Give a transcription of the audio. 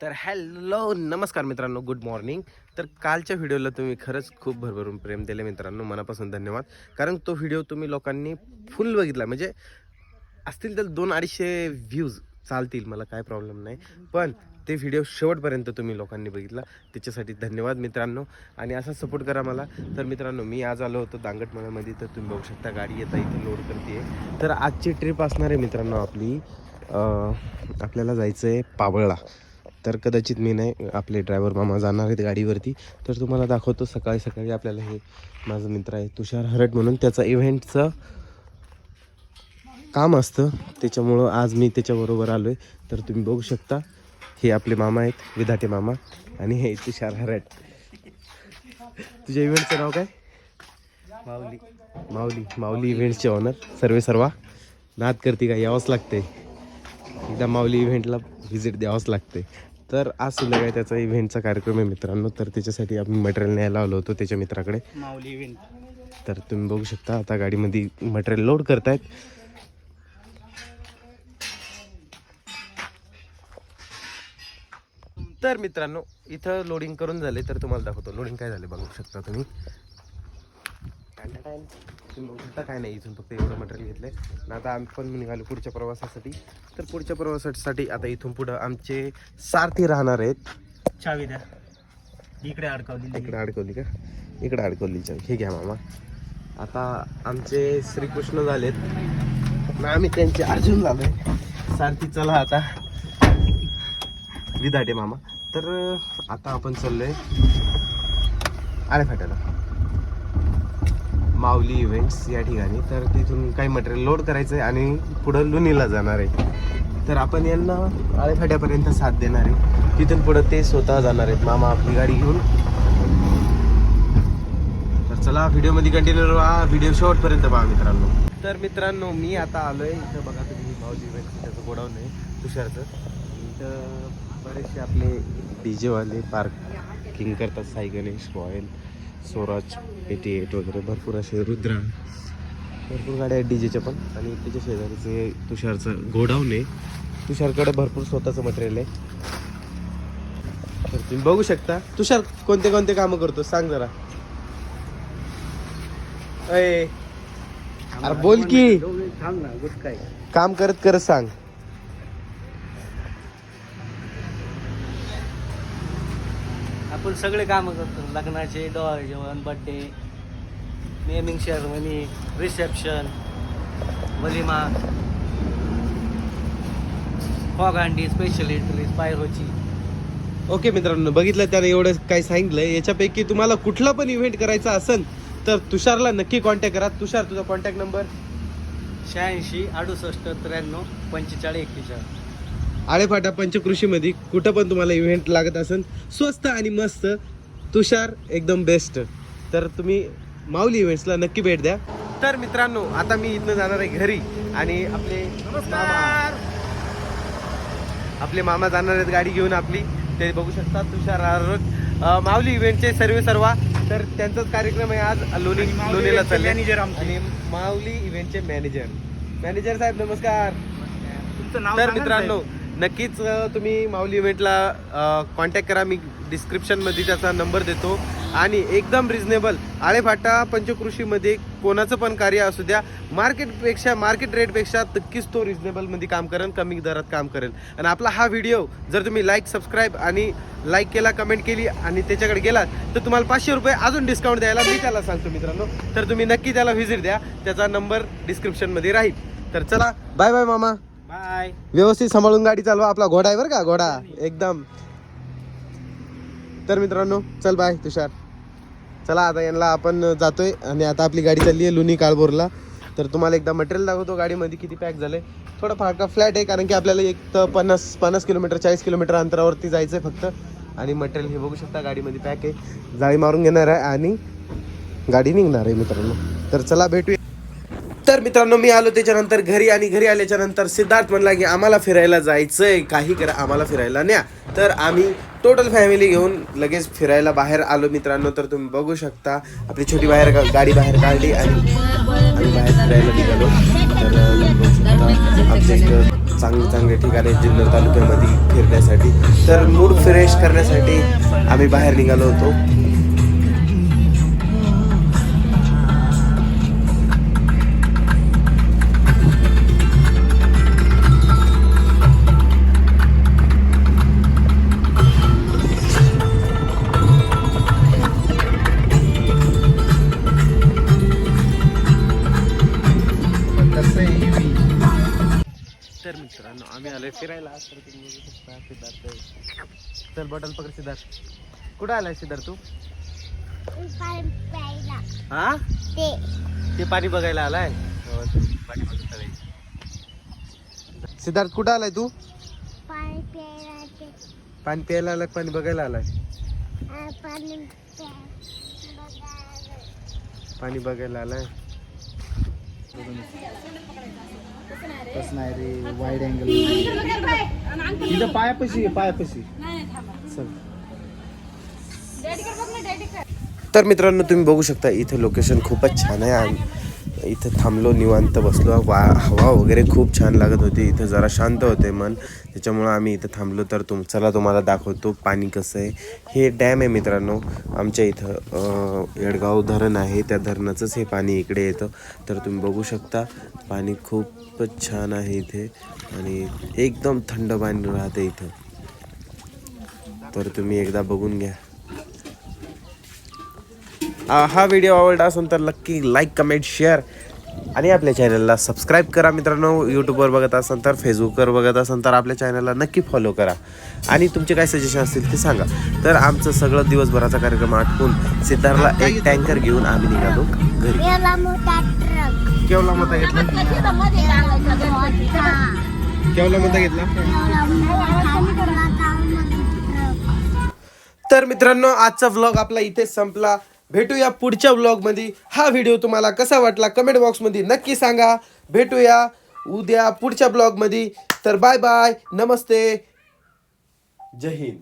तर हॅलो नमस्कार मित्रांनो गुड मॉर्निंग. तर कालच्या व्हिडिओला तुम्ही खरंच खूप भरभरून प्रेम दिले मित्रांनो मनापासून धन्यवाद. कारण तो व्हिडिओ तुम्ही लोकांनी फुल बघितला म्हणजे असतील तर दोन अडीचशे व्ह्यूज चालतील मला काय प्रॉब्लेम नाही. पण ते व्हिडिओ शेवटपर्यंत तुम्ही लोकांनी बघितला त्याच्यासाठी धन्यवाद मित्रांनो. आणि असा सपोर्ट करा मला. तर मित्रांनो मी आज आलो होतो दांगटमळ्यामध्ये तर तुम्ही बघू शकता गाडी येता इथे लोड करते तर आजची ट्रिप असणार आहे मित्रांनो आपली आपल्याला जायचं आहे पाबळला तर कदाचित मी नाही आपले ड्रायव्हर मामा जाणार आहेत गाडीवरती. तर तुम्हाला दाखवतो सकाळी सकाळी आपल्याला हे माझा मित्र आहे तुषार हरट म्हणून. त्याचं इव्हेंटचं काम असतं. त्याच्यामुळं आज मी त्याच्याबरोबर आलो आहे तर तुम्ही बघू शकता हे आपले मामा आहेत विधाते मामा आणि हे तुषार हरट. तुझ्या इव्हेंटचं नाव काय? माऊली. माऊली माऊली इव्हेंट्सचे ऑनर सर्वे सर्वा नाद करते का? यावंच लागते एकदा माऊली इव्हेंटला व्हिजिट द्यावंच लागते तर आज संध्याकाळी त्याचा इव्हेंटचा कार्यक्रम आहे मित्रांनो. तर त्याच्यासाठी आम्ही मटेरियल न्यायला आलो होतो त्याच्या मित्राकडे. माऊली विन तर तुम्ही बघू शकता आता गाडीमध्ये मटेरियल लोड करतायत. तर मित्रांनो इथं लोडिंग करून झाले तर तुम्हाला दाखवतो. लोडिंग काय झाले बघू शकता तुम्ही. तुम्ही बघू शकता काय नाही इथून फक्त एवढं मटेरियल घेतलंय. आणि आता आम्ही पण निघालो पुढच्या प्रवासासाठी. तर पुढच्या प्रवासासाठी आता इथून पुढं आमचे सारथी राहणार आहेत. चावी द्या. इकडे अडकवली. इकडे अडकवली का? इकडे अडकवली चावी. हे घ्या मामा. आता आमचे श्रीकृष्ण झालेत. आणि आम्ही त्यांचे अर्जुन झालोय. सारथी चला आता. विधाटे मामा. तर आता आपण चाललोय आळे फाट्याला माऊली इव्हेंट्स या ठिकाणी. तर तिथून काही मटेरियल लोड करायचं आहे आणि पुढं लुनीला जाणार आहे. तर आपण यांना आळेफाट्यापर्यंत साथ देणार आहे. तिथून पुढं ते स्वतः जाणार आहेत. मामा आपली गाडी घेऊन. तर चला व्हिडिओमध्ये कंटिन्यू राहा व्हिडिओ शेवटपर्यंत पहा मित्रांनो. तर मित्रांनो मी आता आलो आहे इथं. बघा तुम्ही माऊली इव्हेंट त्याचं गोडाऊन आहे तुषारचं. इथं बरेचसे आपले डी जेवाले पार्किंग करतात Sai Ganesh royal Swaraj eighty eight वगैरे भरपूर असे रुद्रा. भरपूर गाड्या आहेत डी जेच्या पण. आणि त्याच्या शेजारीचे तुषारचं गोडाऊन आहे. तुषारकडे भरपूर स्वतःचं मटेरियल आहे. तर तुम्ही बघू शकता. तुषार कोणते कोणते कामं करतो? सांग जरा. अय. अरे बोल की. काम करत करत सांग. आपण सगळे कामं करतो. लग्नाचे डोळ जेवण बड्डे नेमिंग शेअरमनी रिसेप्शन वलिमा फॉग हंडी स्पेशल एंट्री पायरोची ओके मित्रांनो बघितलं त्याने एवढं काय सांगितलं. याच्यापैकी तुम्हाला कुठला पण इव्हेंट करायचा असेल तर तुषारला नक्की कॉन्टॅक्ट करा. तुषार तुझा कॉन्टॅक्ट नंबर शहाऐंशी अडुसष्ट त्र्याण्णव पंचेचाळीस एक्केचाळीस. आळेफाटा पंचकृषीमध्ये कुठं पण तुम्हाला इव्हेंट लागत असेल स्वस्त आणि मस्त तुषार एकदम बेस्ट तर तुम्ही माऊली इव्हेंट्सला नक्की भेट द्या. तर मित्रांनो आता मी इथनं जाणार आहे घरी आणि आपले मामा आपले मामा जाणार आहेत गाडी घेऊन आपली. ते बघू शकता तुषार आरोग माऊली इव्हेंटचे सर्व सर्वा. तर त्यांचाच कार्यक्रम आहे आज लोणी लोणीला चालले. आमचे. आणि माऊली इव्हेंटचे मॅनेजर मॅनेजर साहेब नमस्कार. तर मित्रांनो नक्कीच तुम्ही माऊली इव्हेंटला कॉन्टॅक्ट करा. मी डिस्क्रिप्शनमध्ये त्याचा नंबर देतो. आणि एकदम रिझनेबल आळेफाटा पंचकृषीमध्ये कोणाचं पण कार्य असू द्या मार्केटपेक्षा मार्केट रेटपेक्षा नक्कीच तो रिझनेबलमध्ये काम करेल कमी दरात काम करेल आणि आपला हा व्हिडिओ जर तुम्ही लाईक सबस्क्राईब आणि लाईक केला कमेंट केली आणि त्याच्याकडे गेलात तर तुम्हाला पाचशे रुपये अजून डिस्काउंट द्यायला मी त्याला सांगतो मित्रांनो. तर तुम्ही नक्की त्याला व्हिजिट द्या. त्याचा नंबर डिस्क्रिप्शनमध्ये राहील. तर चला बाय बाय मामा. बाय व्यवस्थित सांभाळून गाडी चालवा आपला घोडा आहे बरं का घोडा एकदम. तर मित्रांनो चल बाय तुषार. चला आता यांना आपण जातोय आणि आता आपली गाडी चालली आहे लुनी काळबोरला तर तुम्हाला एकदा मटेरियल दाखवतो गाडीमध्ये किती पॅक झालंय थोडं फारका फ्लॅट आहे कारण की आपल्याला एक तर पन्नास पन्नास किलोमीटर चाळीस किलोमीटर अंतरावरती जायचं आहे फक्त. आणि मटेरियल हे बघू शकता गाडीमध्ये पॅक आहे. जाळी मारून घेणार आहे आणि गाडी निघणार आहे मित्रांनो. तर चला भेटूया. तर मित्रांनो मी आलो त्याच्यानंतर घरी आणि घरी आल्याच्यानंतर सिद्धार्थ म्हणला की आम्हाला फिरायला जायचंय काही करा आम्हाला फिरायला न्या. तर आम्ही टोटल फॅमिली घेऊन लगेच फिरायला बाहेर आलो मित्रांनो तर तुम्ही बघू शकता. आपली छोटी बाहेर गाडी बाहेर काढली आणि आम्ही बाहेर फिरायला निघालो. तर आमच्या इथं चांगले चांगले ठिकाणे जिल्हा तालुक्यामध्ये फिरण्यासाठी. तर मूड फ्रेश करण्यासाठी आम्ही बाहेर निघालो होतो. अरे फिरायला तर तुम्ही बघू शकता सिद्धार्थ चल बॉटल पकड सिद्धार्थ. कुठं आलाय सिद्धार्थ तू? हा? ते पाणी बघायला आलाय? हो, पाणी बघायला सिद्धार्थ कुठं आलाय तू? पाणी प्यायला आलाय पाणी बघायला आलाय. पाणी बघायला आलाय. कसं नाही रे. वाईड अँगल इथं पायापाशी आहे, पायापाशी. चल. तर मित्रांनो तुम्ही बघू शकता इथे लोकेशन खूपच छान आहे आणि इथं थांबलो निवांत बसलो. वा हवा वगैरे खूप छान लागत होती. इथं जरा शांत होते मन. त्याच्यामुळं आम्ही इथं थांबलो. तर तुम चला तुम्हाला दाखवतो पाणी कसं आहे. हे डॅम आहे मित्रांनो. आमच्या इथं येडगाव धरण आहे. त्या धरणाचंच हे पाणी इकडे येतं. तर तुम्ही बघू शकता. पाणी खूपच छान आहे इथे. आणि एकदम थंड पाणी राहते इथं. तर तुम्ही एकदा बघून घ्या. हा व्हिडिओ आवडला असेल तर नक्की लाईक कमेंट शेअर आणि आपल्या चॅनलला सबस्क्राईब करा मित्रांनो. यूट्यूबवर बघत असाल तर फेसबुकवर बघत असाल तर आपल्या चॅनलला नक्की फॉलो करा. आणि तुमचे काय सजेशन असतील ते सांगा. तर आमचं सगळं दिवसभराचा कार्यक्रम आटपून सिद्धार्थला एक टँकर घेऊन आम्ही निघालो घरी. एवढा मोठा ट्रक केवढा मता घेतला? केवढा मता घेतला? तर मित्रांनो आजचा व्लॉग आपला इथे संपला. भेटूया पुढच्या ब्लॉगमध्ये हा व्हिडिओ तुम्हाला कसा वाटला कमेंट बॉक्समध्ये नक्की सांगा. भेटूया उद्या पुढच्या ब्लॉगमध्ये तर बाय बाय नमस्ते. जय हिंद.